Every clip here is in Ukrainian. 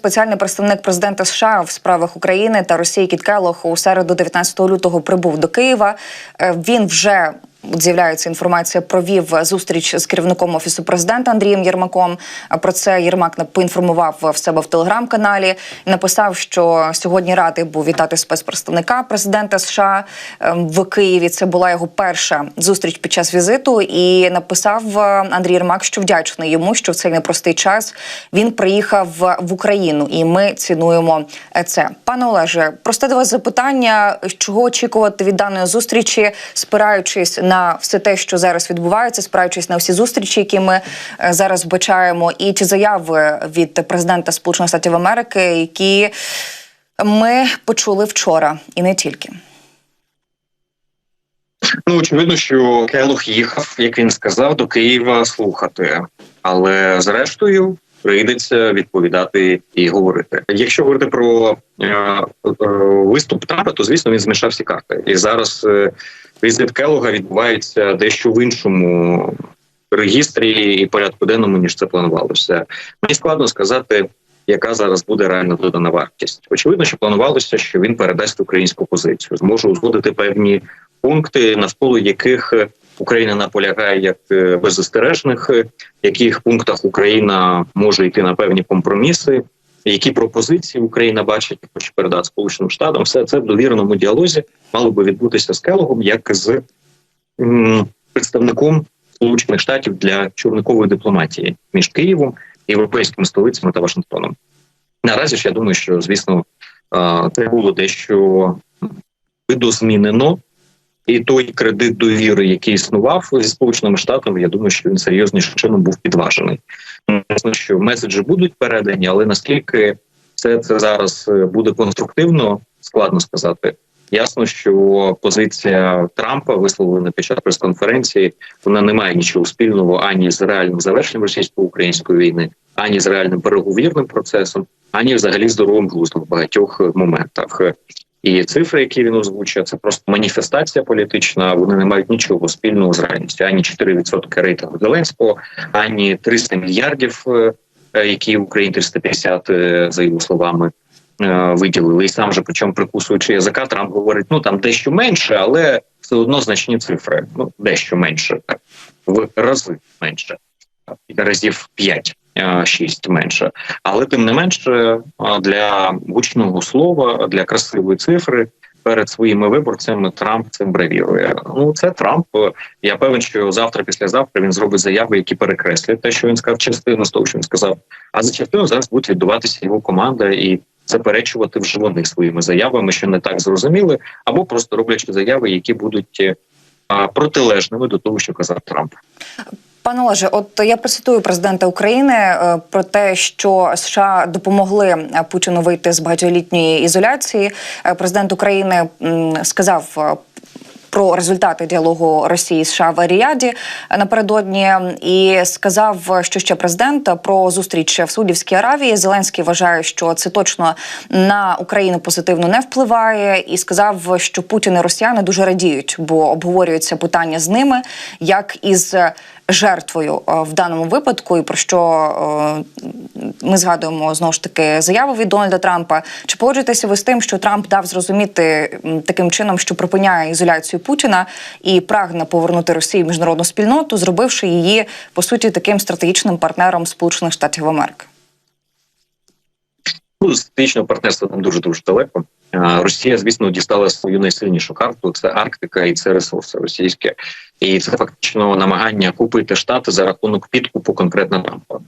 спеціальний представник президента США в справах України та Росії Кіт Келлох у середу 19 лютого прибув до Києва. Е, Він вже З'являється інформація. Провів зустріч з керівником офісу президента Андрієм Єрмаком. Про це Єрмак поінформував в себе в телеграм-каналі написав, що сьогодні радий був вітати спецпредставника президента США ем, в Києві. Це була його перша зустріч під час візиту. І написав е, Андрій Єрмак, що вдячний йому, що в цей непростий час він приїхав в Україну, і ми цінуємо це. Пане Олеже, просте до вас запитання: чого очікувати від даної зустрічі, спираючись на все те, що зараз відбувається, спираючись на всі зустрічі, які ми е, зараз вбачаємо, і ті заяви від президента Сполучених Штатів Америки, які ми почули вчора, і не тільки. Ну очевидно, що Келох їхав, як він сказав, до Києва слухати, але зрештою прийдеться відповідати і говорити. Якщо говорити про е, е, виступ Трампа, то звісно він змішав всі карти. І зараз е, візит Келога відбувається дещо в іншому регістрі і порядку денному ніж це планувалося. Мені складно сказати. Яка зараз буде реальна додана вартість? Очевидно, що планувалося, що він передасть українську позицію, зможе узгодити певні пункти, навколо яких Україна наполягає як е, беззастережних, е, в яких пунктах Україна може йти на певні компроміси, які пропозиції Україна бачить, хоче передати Сполученим Штатам. Все це в довіреному діалозі мало би відбутися з Келогом, як з м, представником Сполучених Штатів для човникової дипломатії між Києвом, європейськими столицями та Вашингтоном. Наразі ж я думаю, що звісно е, це було дещо видозмінено. І той кредит довіри, який існував зі сполученими штатами, я думаю, що він серйознішим чином був підважений. Ясно, що меседжі будуть передані, але наскільки все це зараз е, буде конструктивно, складно сказати. Ясно, що позиція Трампа висловлена під час прес-конференції, вона не має нічого спільного ані з реальним завершенням російсько-української війни, ані з реальним переговірним процесом, ані взагалі здоровим глуздом в багатьох моментах. І цифри, які він озвучує, це просто маніфестація політична. Вони не мають нічого спільного з реальністю. Ані 4% рейтингу Зеленського, ані 300 мільярдів, е, які Україні 350, е, за його словами, е, виділили. І сам же, причому прикусуючи язика, Трамп говорить: ну там дещо менше, але все одно значні цифри. Ну дещо менше, так в рази менше, разів 5 6 менше, але тим не менше для гучного слова, для красивої цифри перед своїми виборцями Трамп цим бравірує. Ну це Трамп. Я певен, що завтра, післязавтра він зробить заяви, які перекреслять те, що він сказав, частину з того, що він сказав. А за частину зараз буде відбуватися його команда і заперечувати вже вони своїми заявами, що не так зрозуміли, або просто роблячи заяви, які будуть протилежними до того, що казав Трамп. Пане Олеже, от я процитую президента України е, про те, що США допомогли е, Путіну вийти з багатолітньої ізоляції. Е, Президент України сказав. Про результати діалогу Росії США в Аріаді напередодні і сказав, що ще президент про зустріч в Саудівській Аравії. Зеленський вважає, що це точно на Україну позитивно не впливає, і сказав, що Путін і Росіяни дуже радіють, бо обговорюються питання з ними, як із жертвою е, в даному випадку, і про що е, ми згадуємо знову ж таки заяву від Дональда Трампа. Чи погоджуєтеся ви з тим, що Трамп дав зрозуміти таким чином, що припиняє ізоляцію Путіна і прагне повернути Росію в міжнародну спільноту, зробивши її по суті таким стратегічним партнером Сполучених Штатів Америки? Ну, стратегічного партнерства там дуже дуже далеко. Росія, звісно, дістала свою найсильнішу карту. Це Арктика і це ресурси російські, і це фактично намагання купити штати за рахунок підкупу конкретно Трампа.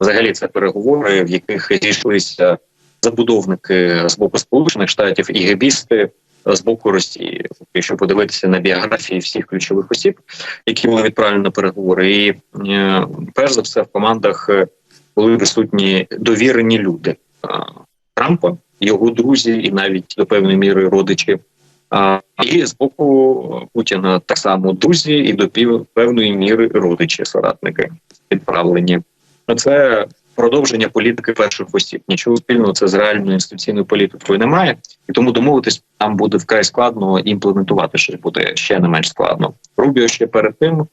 Взагалі, це переговори, в яких зійшлися забудовники з боку Сполучених Штатів і гебісти з боку Росії. Якщо подивитися на біографії всіх ключових осіб, які були відправлені на переговори, і е, перш за все в командах були присутні довірені люди. Трампа, його друзі, і навіть до певної міри родичі. І з боку Путіна так само друзі, і до певної міри родичі, соратники відправлені. Це продовження політики перших осіб. Нічого спільного це з реальною інституційною політикою немає, і тому домовитись там буде вкрай складно імплементувати щось буде ще не менш складно. Рубіо ще перед тим,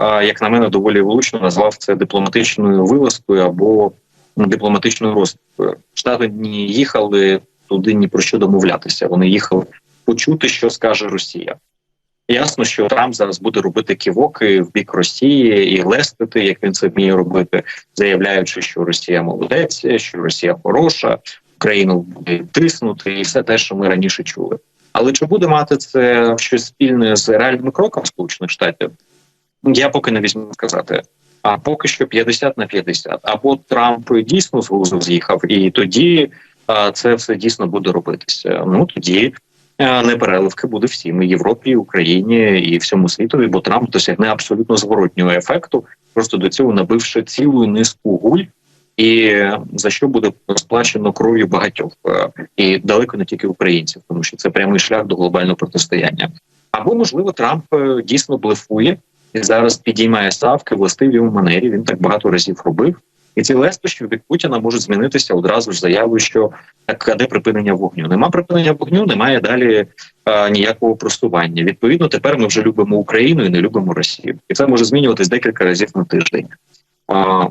як на мене, доволі влучно назвав це дипломатичною вилазкою або дипломатичною розвідкою. Штати не їхали туди ні про що домовлятися. Вони їхали почути, що скаже Росія. Ясно, що Трамп зараз буде робити ківоки в бік Росії і лестити, як він це вміє робити, заявляючи, що Росія молодець, що Росія хороша, Україну буде тиснути, і все те, що ми раніше чули. Але чи буде мати це щось спільне з реальними кроками Сполучених Штатів? Я поки не візьму сказати. А поки що 50 на 50. Або Трамп дійсно з глузу з'їхав, і тоді це все дійсно буде робитися. Ну тоді непереливки буде всім і Європі, і Україні і всьому світові, бо Трамп досягне абсолютно зворотнього ефекту, просто до цього набивши цілу низку гуль. І за що буде сплачено кров'ю багатьох Е, і далеко не тільки українців, тому що це прямий шлях до глобального протистояння. Або можливо Трамп е, дійсно блефує і зараз підіймає ставки властиві у манері. Він так багато разів робив. І ці лестощі від Путіна можуть змінитися одразу ж заявою, що так а де припинення вогню. Нема припинення вогню, немає далі а, ніякого просування. Відповідно, тепер ми вже любимо Україну і не любимо Росію, і це може змінюватись декілька разів на тиждень. А,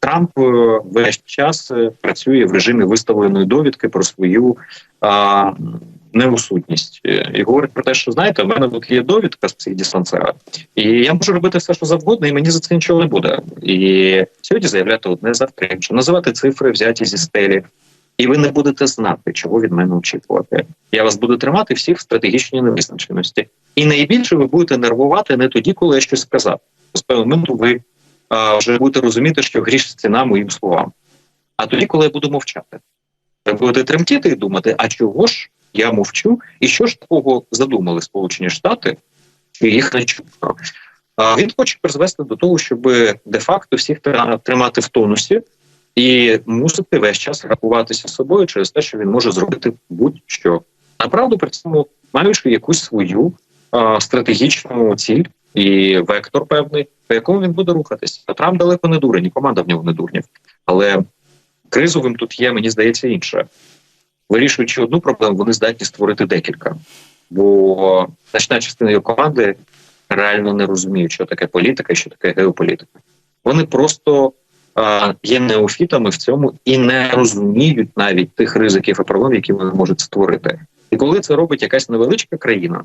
Трамп е, весь час е, працює в режимі виставленої довідки про свою а, неусудність Е, і говорить про те, що знаєте, в мене тут є довідка з цих диспансера, і я можу робити все, що завгодно, і мені за це нічого не буде. І сьогодні заявляти одне завтра інше, називати цифри, взяті зі стелі. І ви не будете знати, чого від мене очікувати. Я вас буду тримати всіх в стратегічній невизначеності. І найбільше ви будете нервувати не тоді, коли я щось сказав. З певного моменту ви а, вже будете розуміти, що гріш ціна моїм словам. А тоді, коли я буду мовчати, ви будете тремтіти і думати, а чого ж я мовчу, і що ж такого задумали Сполучені Штати, що їх не чутно. Він хоче призвести до того, щоб де-факто всіх тримати в тонусі і мусити весь час рахуватися собою через те, що він може зробити будь-що. Направду при цьому маючи якусь свою а, стратегічну ціль і вектор певний, по якому він буде рухатися. Трамп далеко не дурень, і команда в нього не дурнів. Але кризовим тут є, мені здається, інше. Вирішуючи одну проблему, вони здатні створити декілька. Бо значна частина його команди реально не розуміють, що таке політика що таке геополітика. Вони просто а, є неофітами в цьому і не розуміють навіть тих ризиків і проблем, які вони можуть створити. І коли це робить якась невеличка країна,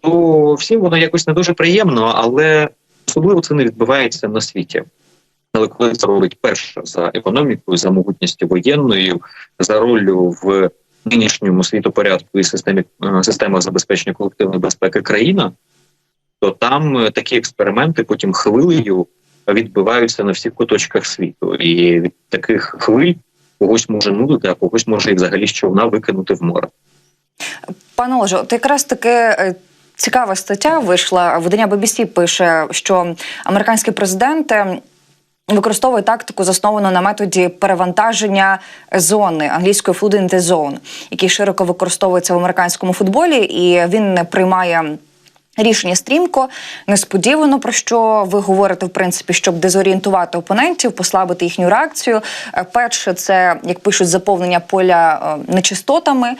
то всім воно якось не дуже приємно, але особливо це не відбувається на світі. Але коли це робить перша за економікою, за могутністю воєнною, за роллю в нинішньому світопорядку і системі е, системах забезпечення колективної безпеки країна, то там е, такі експерименти потім хвилею відбиваються на всіх куточках світу, і від таких хвиль когось може нудити, а когось може і взагалі з човна викинути в море. Пане Олеже, от якраз таки. е, Цікава стаття вийшла. Видання BBC пише, що американський президент е, використовує тактику, засновану на методі перевантаження зони англійською «food in the zone», який широко використовується в американському футболі, і він приймає. Рішення стрімко, несподівано про що ви говорите, в принципі, щоб дезорієнтувати опонентів, послабити їхню реакцію. Е, Перше, це як пишуть заповнення поля е, нечистотами.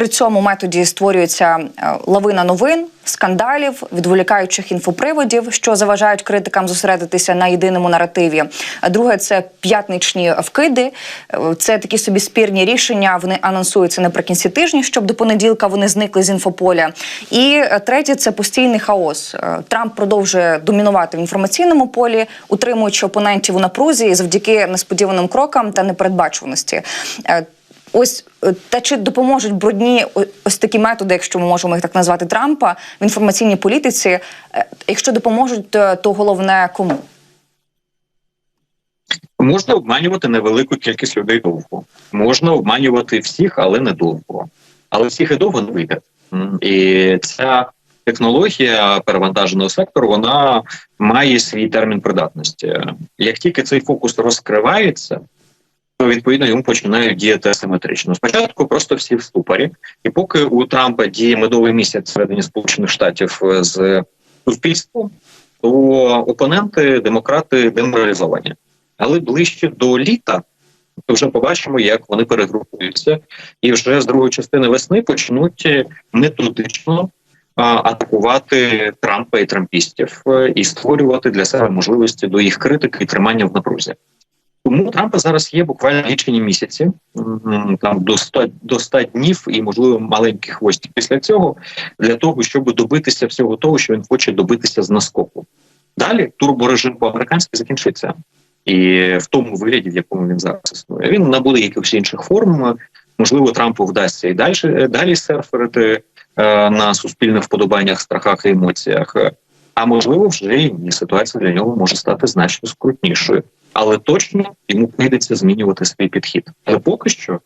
При цьому методі створюється е, лавина новин, скандалів, відволікаючих інфоприводів, що заважають критикам зосередитися на єдиному наративі. А друге це п'ятничні вкиди. Е, Це такі собі спірні рішення. Вони анонсуються наприкінці тижня, щоб до понеділка вони зникли з інфополя. І е, третє це постійний хаос. Трамп продовжує домінувати в інформаційному полі, утримуючи опонентів у напрузі завдяки несподіваним крокам та непередбачуваності. Е, Ось е, та чи допоможуть брудні ось такі методи, якщо ми можемо їх так назвати Трампа в інформаційній політиці? Е, Якщо допоможуть, то, то головне кому? Можна обманювати невелику кількість людей довго. Можна обманювати всіх, але не довго. Але всіх і довго не вийде. І ця технологія перевантаженого сектору вона має свій термін придатності. Як тільки цей фокус розкривається, відповідно йому починають діяти асиметрично. Спочатку просто всі в ступорі, і поки у Трампа діє медовий місяць всередині Сполучених Штатів е, з суспільством, то опоненти, демократи деморалізовані. Але ближче до літа то вже побачимо, як вони перегрупуються, і вже з другої частини весни почнуть методично атакувати Трампа і трампістів е, і створювати для себе можливості до їх критики і тримання в напрузі. Тому у Трампа зараз є буквально лічені місяці, там до 100, до 100 днів і можливо маленьких хвостів після цього для того, щоб добитися всього того, що він хоче добитися з наскоку. Далі турборежим по американськи закінчиться, і в тому вигляді, в якому він зараз існує, він набуде якихось інших форм. Можливо, Трампу вдасться і далі далі серферити е, на суспільних вподобаннях, страхах і емоціях. А можливо, вже і. Ситуація для нього може стати значно скрутнішою, але точно йому прийдеться змінювати свій підхід. Але поки що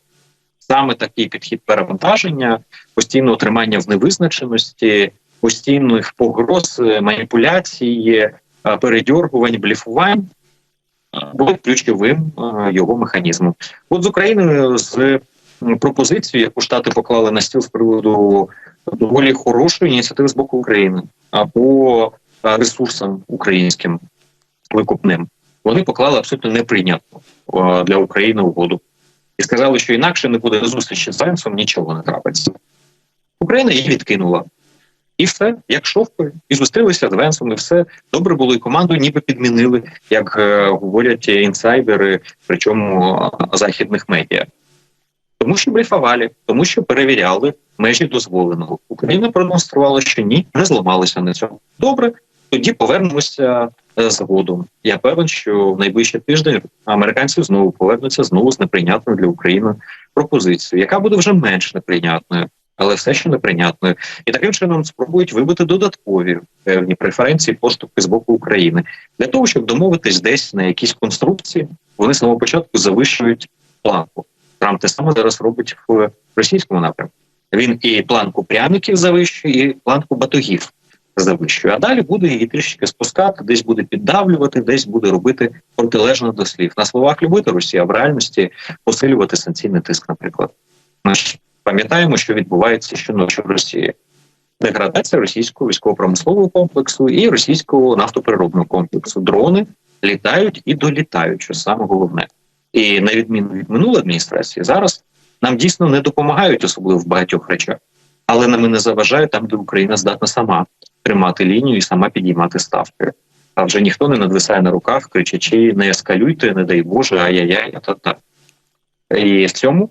саме такий підхід перевантаження, постійного тримання в невизначеності, постійних погроз, е, маніпуляцій, е, передьоргувань, бліфувань е, буде ключовим його механізмом. От з Україною з пропозицією, яку штати поклали на стіл з приводу доволі хорошої ініціативи з боку України або ресурсам українським викупним, вони поклали абсолютно неприйнятну е, для України угоду і сказали, що інакше не буде зустрічі з Зеленським, нічого не трапиться. Україна її відкинула. І все, як шовкою, і зустрілися з Венсом, і все добре було, і команду ніби підмінили, як е, говорять інсайдери, причому е, західних медіа. Тому що бліфували, тому що перевіряли межі дозволеного. Україна продемонструвала, що ні, не зламалися на цьому. Добре, тоді повернемося згодом. Я певен, що в найближчий тиждень американці знову повернуться знову з неприйнятною для України пропозицією, яка буде вже менш неприйнятною, але все ще неприйнятною. І таким чином спробують вибити додаткові певні преференції поступки з боку України для того, щоб домовитись десь на якісь конструкції. Вони з самого початку завищують планку. Трамп те саме зараз робить в російському напрямку. Він і планку пряників завищує, і планку батогів завищує. А далі буде її трішки спускати, десь буде піддавлювати, десь буде робити протилежно до слів. На словах любити Росію, а в реальності посилювати санкційний тиск, наприклад. Ми ж пам'ятаємо, що відбувається щоночі в Росії. Деградація російського військово-промислового комплексу і російського нафтопереробного комплексу. Дрони літають і долітають, що саме головне. І на відміну від минулої адміністрації, зараз нам дійсно не допомагають, особливо в багатьох речах, але нам і не заважають там, де Україна здатна сама тримати лінію і сама підіймати ставки. А вже ніхто не надвисає на руках, кричачи: не ескалюйте, не дай Боже, ай-яй-яй, та та. І в цьому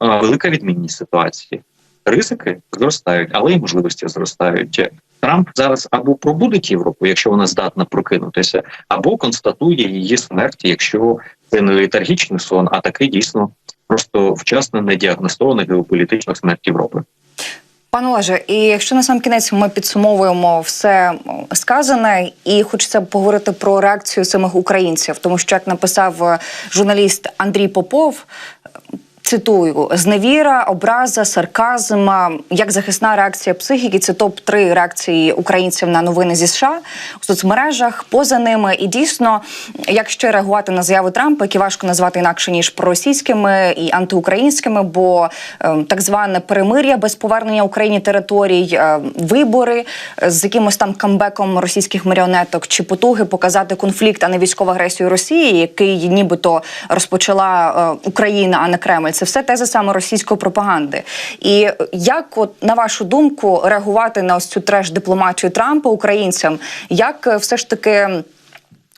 велика відмінність ситуації. Ризики зростають, але й можливості зростають. Трамп зараз або пробудить Європу, якщо вона здатна прокинутися, або констатує її смерть, якщо це не літаргічний сон, а такий дійсно просто вчасно недіагностована геополітична смерть Європи. Пане Олеже, і якщо на сам кінець ми підсумовуємо все сказане, і хочеться поговорити про реакцію самих українців, тому що як написав е, журналіст Андрій Попов. Цитую зневіра, образа, сарказм, як захисна реакція психіки. Це топ 3 реакції українців на новини зі США у соцмережах, поза ними. І дійсно, як ще реагувати на заяви Трампа, які важко назвати інакше ніж проросійськими і антиукраїнськими, бо е, так зване перемир'я без повернення Україні територій, е, вибори з якимось там камбеком російських маріонеток чи потуги показати конфлікт, а не військову агресію Росії, який нібито розпочала е, Україна, а не Кремль. Це все тези саме російської пропаганди. І як, от на вашу думку, реагувати на ось цю треш дипломатію Трампа українцям? Як е, все ж таки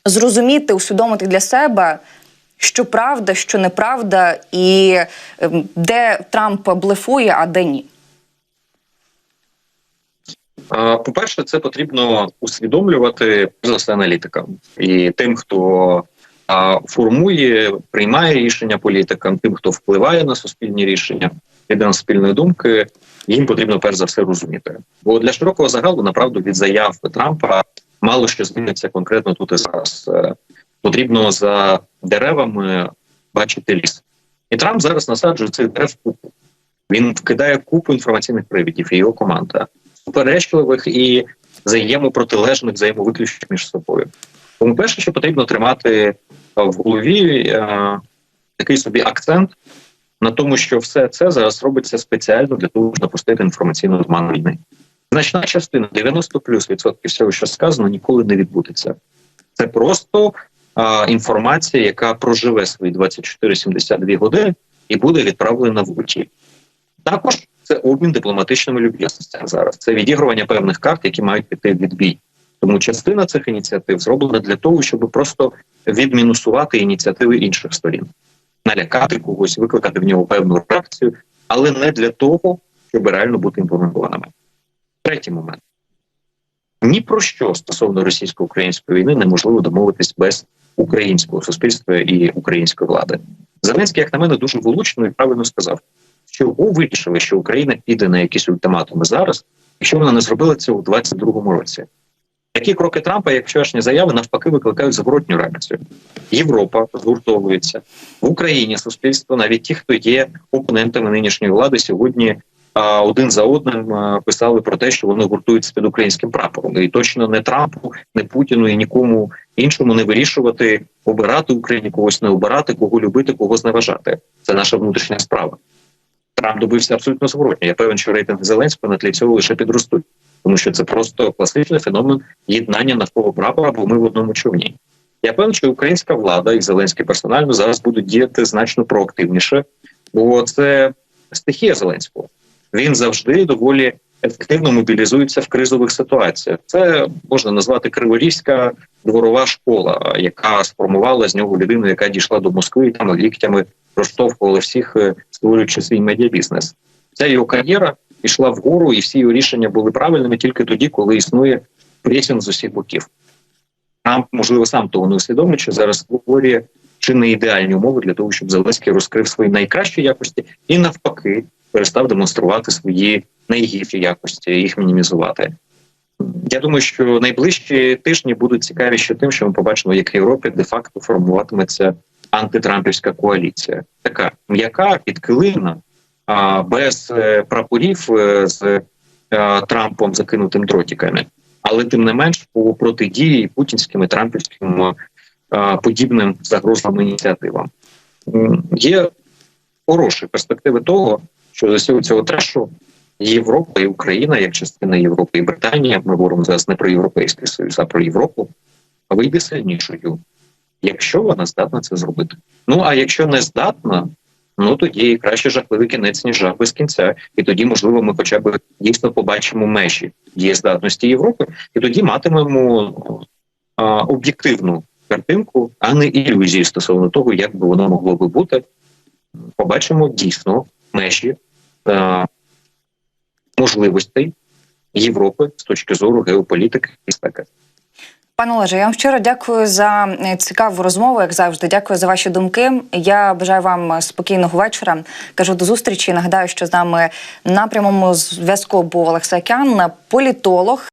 зрозуміти, усвідомити для себе? Що правда, що неправда, і ем, де Трамп блефує, а де ні? По-перше, це потрібно усвідомлювати за все аналітикам і тим, хто формує, приймає рішення політикам, тим, хто впливає на суспільні рішення, іде на спільної думки. Їм потрібно перш за все розуміти. Бо для широкого загалу, направду, від заяв Трампа мало що зміниться конкретно тут і зараз. Е, Потрібно за деревами бачити ліс. І Трамп зараз насаджує цих дерев купу. Він вкидає купу інформаційних привідів і його команда суперечливих і взаємопротилежних, взаємовиключних між собою. Тому перше, що потрібно тримати в голові е, такий собі акцент на тому, що все це зараз робиться спеціально для того, щоб запустити інформаційну обман війни. Значна частина 90 плюс відсотків всього, що сказано, ніколи не відбудеться. Це просто е, інформація, яка проживе свої 24-72 години і буде відправлена в уті. Також це обмін дипломатичними люб'язностями зараз. Це відігрування певних карт, які мають піти в відбій. Тому частина цих ініціатив зроблена для того, щоб просто відмінусувати ініціативи інших сторін, налякати когось, викликати в нього певну реакцію, але не для того, щоб реально бути імплементованими. Третій момент. Ні про що стосовно російсько-української війни неможливо домовитись без українського суспільства і української влади. Зеленський, як на мене, дуже влучно і правильно сказав, що вирішили, що Україна піде на якісь ультиматуми зараз, якщо вона не зробила це у 22-му році. Такі кроки Трампа, як вчорашні заяви, навпаки, викликають зворотню реакцію. Європа згуртовується в Україні. Суспільство, навіть ті, хто є опонентами нинішньої влади, сьогодні один за одним писали про те, що вони гуртуються під українським прапором. І точно не Трампу, не Путіну і нікому іншому не вирішувати обирати Україні, когось не обирати, кого любити, кого зневажати. Це наша внутрішня справа. Трамп добився абсолютно зворотньо. Я певен, що рейтинг Зеленського на тлі цього лише підростуть, тому що це просто класичний феномен єднання навколо прапора, бо ми в одному човні. Я певен, що українська влада і Зеленський персонально зараз будуть діяти значно проактивніше, бо це стихія Зеленського. Він завжди доволі ефективно мобілізується в кризових ситуаціях. Це можна назвати криворізька дворова школа, яка сформувала з нього людину, яка дійшла до Москви і там ліктями розштовхували всіх, е, створюючи свій медіабізнес. Ця його кар'єра пішла вгору, і всі його рішення були правильними тільки тоді, коли існує пресінг з усіх боків. Трамп, можливо, сам того не усвідомлюючи, зараз створює чи не ідеальні умови для того, щоб Зеленський розкрив свої найкращі якості і навпаки перестав демонструвати свої найгірші якості, їх мінімізувати. Я думаю, що найближчі тижні будуть цікаві ще тим, що ми побачимо, як в Європі де-факто формуватиметься антитрампівська коаліція, така м'яка, підкилимна, а без е, прапорів е, з е, Трампом закинутим дротиками, але тим не менш по протидії путінським і трампівським подібним загрозливим ініціативам. Є хороші перспективи того, що за всього цього трешу Європа і Україна, як частина Європи і Британія, ми говоримо зараз не про Європейський Союз, а про Європу, вийде сильнішою, якщо вона здатна це зробити. Ну а якщо не здатна, ну тоді краще жахливий кінець, ніж жах без кінця. І тоді, можливо, ми хоча б дійсно побачимо межі дієздатності Європи, і тоді матимемо а, об'єктивну картинку, а не ілюзії стосовно того, як би воно могло би бути. Побачимо дійсно межі е, можливостей Європи з точки зору геополітики і безпеки. Пане Олеже, я вам щиро дякую за е, цікаву розмову, як завжди. Дякую за ваші думки. Я бажаю вам спокійного вечора. Кажу до зустрічі. Нагадаю, що з нами на прямому зв'язку був Олексій Океан, політолог.